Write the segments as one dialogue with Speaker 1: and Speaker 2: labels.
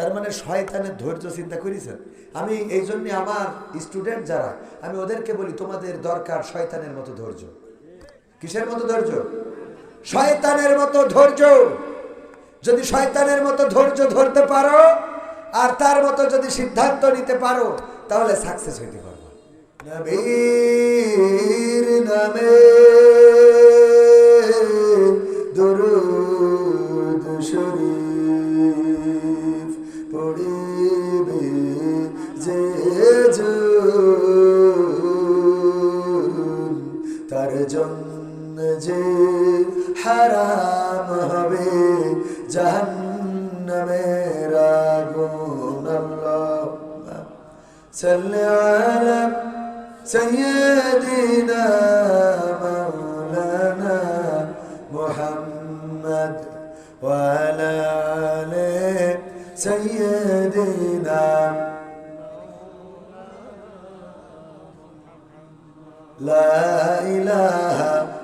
Speaker 1: তার মানে শয়তানের ধৈর্য চিন্তা করেছেন। আমি এই জন্য আমার স্টুডেন্ট যারা, আমি ওদেরকে বলি, তোমাদের দরকার শয়তানের মতো ধৈর্য। কিসের মতো ধৈর্য? শয়তানের মতো ধৈর্য। যদি শয়তানের মতো ধৈর্য ধরতে পারো, আর তার মতো যদি সিদ্ধান্ত নিতে পারো, তাহলে সাকসেস হইতে পারব। নবীর নামে হারাম হবে জাহান্নামের আগুন আল্লাহ صل على سيدنا مولانا محمد وعلى آل سيدنا لا إله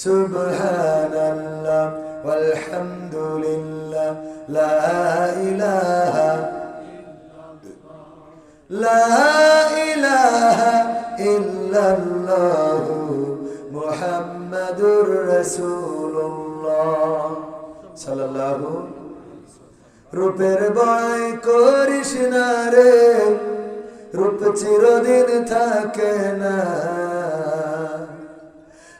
Speaker 1: سبحان الله والحمد لله لا إله لا إله إلا الله محمد رسول الله صلى الله রূপের বয় করিস না রে রূপ চিরদিন থাকে না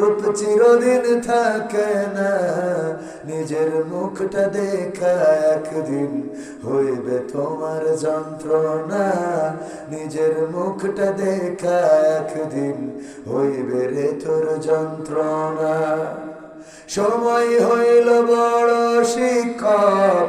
Speaker 1: রূপ চিরদিন থাকে না। নিজের মুখটা দেখা একদিন হইবে তোমার যন্ত্রণা। নিজের মুখটা দেখা একদিন হইবে রে তোর যন্ত্রণা। সময় হইল বড় শিক্ষক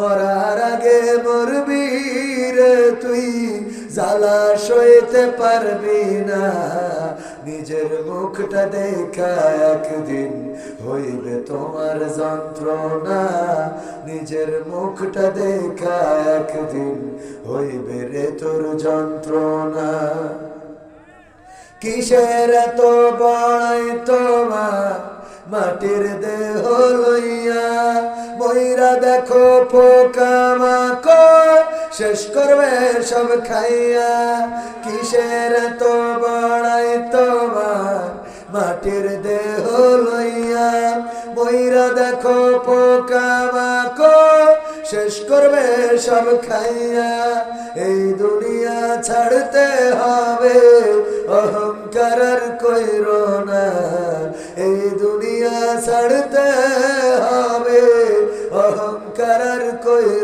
Speaker 1: মরার আগে মরবি রে তুই। জ্বালা সইতে পারবি না। নিজের মুখটা দেখা একদিন হইবে তোমার যন্ত্রণা। নিজের মুখটা দেখা একদিন হইবে রে তোর যন্ত্রণা। কিসের তো বড়াই তোমার মাটির দেহ লইয়া ময়রা দেখো পোকা মাকো শেষ করবে সব খাইয়া। কিসের এত বড়াই তোমার? মাটির দেহ লইয়া। ময়রা দেখো পোকা মাকো শেষ করবে সব খাইয়া। এই দুনিয়া ছাড়তে হবে, অহংকার কইর না। এই দুনিয়া ছাড়তে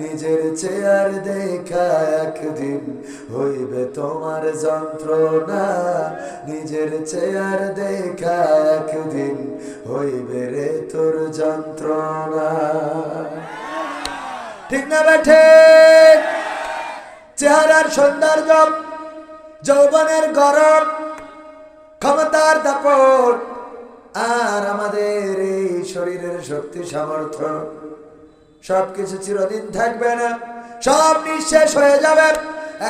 Speaker 1: নিজের চেয়ার দেখা একদিন হইবে তোমার যন্ত্রণা। নিজের চেয়ার দেখা একদিন হইবে রে তোর যন্ত্রণা। ঠিক না বেঠে চেহারার সৌন্দর্য, যৌবনের গরম, ক্ষমতার দাপট, আর আমাদের এই শরীরের শক্তি সামর্থ্য। সবকিছু চিরদিন থাকবে না। সব নিঃশেষ হয়ে যাবে।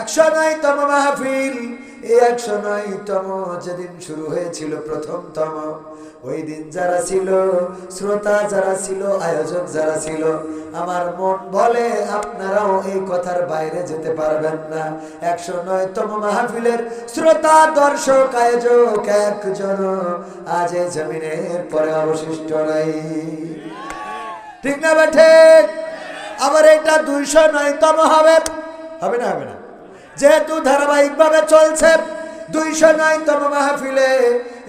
Speaker 1: একশো নয়তম মাহফিল। এই একশো নয়তম যেদিন শুরু হয়েছিল প্রথমতম, ওই দিন যারা ছিল, শ্রোতা যারা ছিল, আয়োজক যারা ছিল, আমার মন বলে আপনারাও এই কথার বাইরে যেতে পারবেন না। একশো নয়তম মাহফিলের শ্রোতা, দর্শক, আয়োজক একজন, আজ এই জমিনের পরে অবশিষ্ট নাই। ঠিক না বেঠে আবার এটা দুইশো নয়তম হবে। হবে না হবে না। যেহেতু ধারাবাহিকভাবে চলছে, দুইশো নয়তম মাহফিলে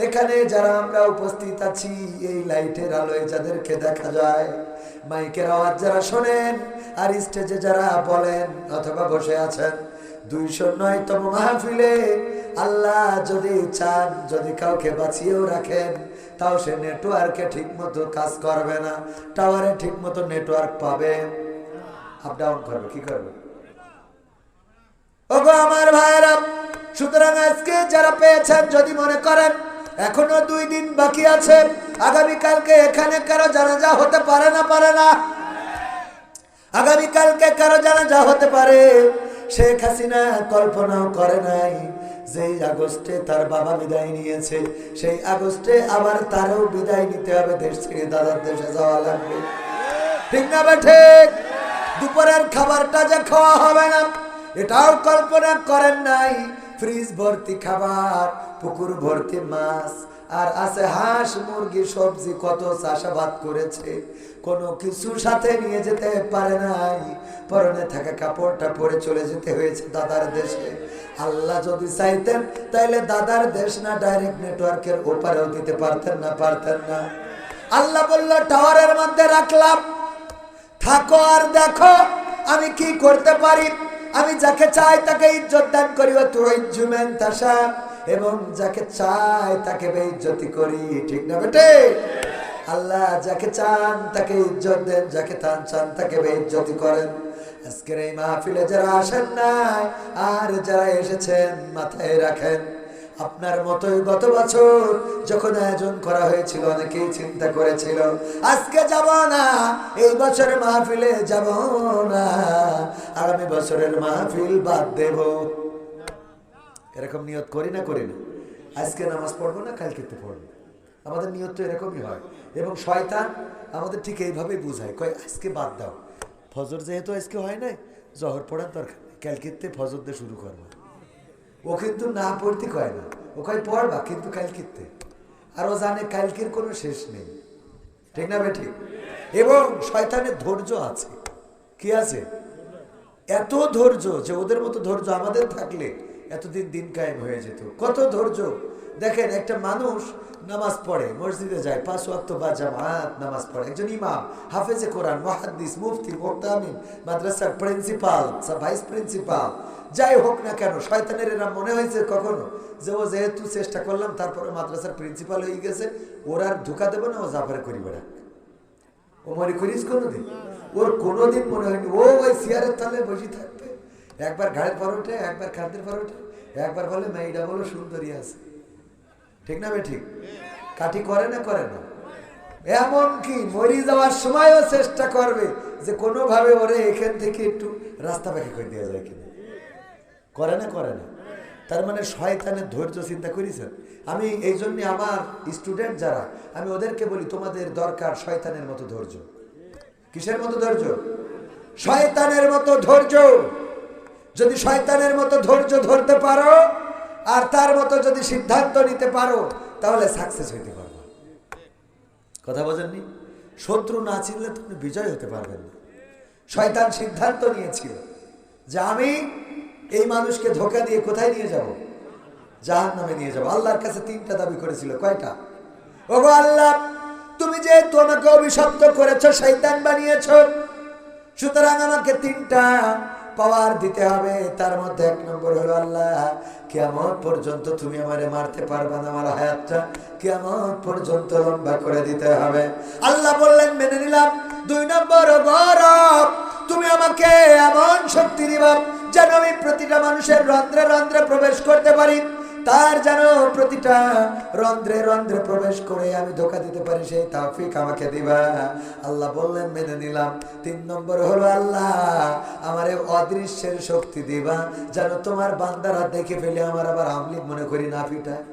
Speaker 1: এখানে যারা আমরা উপস্থিত আছি, এই লাইটের আলোয় যাদেরকে দেখা যায়, মাইকের আওয়াজ যারা শোনেন, আর স্টেজে যারা বলেন অথবা বসে আছেন, দুইশো নয়তম মাহফিলে আল্লাহ যদি চান, যদি কাউকে বাঁচিয়েও রাখেন তাও সে নেটওয়ার্কে ঠিক মতো কাজ করবে না। টাওয়ারে ঠিক মতো নেটওয়ার্ক পাবে। আপ ডাউন করবে, কি করবে? ওগো আমার ভাইরা সুতরাং আজকে যারা পেয়েছেন, যদি মনে করেন, এখনও দুই দিন বাকি আছে, আগামীকালকে এখানে কারও জানাজা হতে পারে না পারে না? আগামীকালকে কারও জানাজা হতে পারে। শেখ হাসিনা কল্পনাও করে নাই। যেই আগস্টে তার বাবা বিদায় নিয়েছে, সেই আগস্টে আবার তারও বিদায় নিতে হবে। দেশ থেকে দাদার দেশে যাওয়া লাগবে। ঠিক না ঠিক? দুপুরের খাবারটা যে খাওয়া হবে না, এটাও কল্পনা করেন নাই। ফ্রিজ ভর্তি খাবার, পুকুর ভর্তি মাছ, আর আছে হাঁস, মুরগি, সবজি, কত চাষাবাদ করেছে। কোনো কিছু সাথে নিয়ে যেতে পারে নাই। পরনে থাকা কাপড়টা পরে চলে যেতে হয়েছে দাদার দেশে। আল্লাহ যদি চাইতেন, তাইলে দাদার দেশ না ডাইরেক্ট নেটওয়ার্কের ওপারেও দিতে পারতেন না পারতেন না। আল্লাহ বলল টাওয়ারের মধ্যে রাখলাম। থাকো আর দেখো, আমি কি করতে পারি? আমি যাকে চাই তাকে ইজ্জত দান করি। তুইজুমেন তাসা, এবং যাকে চাই তাকে বেইজ্জতি করি। ঠিক না বেটে? আল্লাহ যাকে চান তাকে ইজ্জত দেন, যাকে তান চান তাকে বেইজ্জতি করেন। আজকের এই মাহফিলে যারা আসেন নাই, আর যারা এসেছেন মাথায় রাখেন। আপনার মতোই গত বছর যখন আয়োজন করা হয়েছিল, অনেকেই চিন্তা করেছিল, আজকে যাব না, এই বছরের মাহফিলে যাব না, আগামী বছরের মাহফিল বাদ দেব। এরকম নিয়ত করি না করি না। আজকে নামাজ পড়ব না, কালকে তো পড়ব। আমাদের নিয়ত তো এরকমই হয়। এবং শয়তান আমাদের ঠিক এইভাবেই বুঝায়, কয়, আজকে বাদ দাও। ফজর যেহেতু আজকে হয় নাই, জহর পড়ার দরকার নেই। কালকেতে ফজর দিয়ে শুরু করবা। ও কিন্তু না পড়তে কয় না। ও কয় পড়বা কিন্তু ক্যালকিতে আর ও জানে কালকের কোনো শেষ নেই। ঠিক না ঠিক এবং শয়তানের ধৈর্য আছে। কি আছে? এত ধৈর্য যে ওদের মতো ধৈর্য আমাদের থাকলে এতদিন দিন কায়েম হয়ে যেত। কত ধৈর্য। দেখেন, একটা মানুষ নামাজ পড়ে, মসজিদে যায়, পাঁচ ওয়াক্ত বা জামাত নামাজ পড়ে। একজন ইমাম, হাফেজে কোরআন, মহাদ্দিস, মুফতি মোহতামিন মাদ্রাসার প্রিন্সিপাল ভাইস প্রিন্সিপাল, যাই হোক না কেন, শয়তানের এরা মনে হয়েছে কখনো যে ও যেহেতু চেষ্টা করলাম, তারপরে মাদ্রাসার প্রিন্সিপাল হয়ে গেছে, ওর আর ধোকা দেবো না, ও জাফারে করি বেড়া ও মনে করিস কোনোদিন? ওর কোনোদিন মনে হয়নি, ও ওই সিয়ারের তলে বসে থাকবে। একবার ঘাড়ের পর ওঠে, একবার খাদ্যের পর ওঠে, একবার বলে মেয়েটা বলো সুন্দরী আছে। ঠিক না ঠিক কাটি করে না করে না? এমন কি মরি যাওয়ার সময়ও চেষ্টা করবে যে কোনোভাবে ওরে এখান থেকে একটু রাস্তা পাখি করে দেওয়া যায় কিনা? করে না করে না। তার মানে শয়তানের ধৈর্য চিন্তা করেছেন? আমি এই জন্যে আমার স্টুডেন্ট যারা, আমি ওদেরকে বলি, তোমাদের দরকার শয়তানের মতো ধৈর্য। কিসের মতো ধৈর্য? শয়তানের মতো ধৈর্য! যদি শয়তানের মতো ধৈর্য ধরতে পারো, আর তার মতো যদি সিদ্ধান্ত নিতে পারো, তাহলে সাকসেস হইতে পারব। কথা বোঝেননি? শত্রু না চিনলে তুমি বিজয় হতে পারবেন না। শয়তান সিদ্ধান্ত নিয়েছিল যে আমি এই মানুষকে ধোকা দিয়ে কোথায় নিয়ে যাব? জাহান নামে নিয়ে যাব। আল্লাহর কাছে তিনটা দাবি করেছিল। কয়টা? ওগো আল্লাহ, তুমি যেহেতু আমাকে অভিশপ্ত করেছ শৈতান বানিয়েছো, সুতরাং আমাকে তিনটা পাওয়ার দিতে হবে। তার মধ্যে এক নম্বর হলো আল্লাহ কেমন পর্যন্ত তুমি আমারে মারতে পারবে না আমার হায়াতটা। কেমন পর্যন্ত লম্বা করে দিতে হবে। আল্লাহ বললেন, মেনে নিলাম। দুই নম্বর গৌরব তুমি আমাকে এমন শক্তি দিবা যেন আমি প্রতিটা মানুষের রন্ধ্রে রন্ধ্রে প্রবেশ করতে পারি। তার যেন প্রতিটা রন্ধ্রে রন্ধ্রে প্রবেশ করে আমি ধোকা দিতে পারি, সেই তাফিক আমাকে দিবা। আল্লাহ বললেন, মেনে নিলাম। তিন নম্বর হলো, আল্লাহ, আমারে অদৃশ্যের শক্তি দিবা, যেন তোমার বান্দারা দেখে ফেলে আমার আবার আমলিক মনে করি না পিঠায়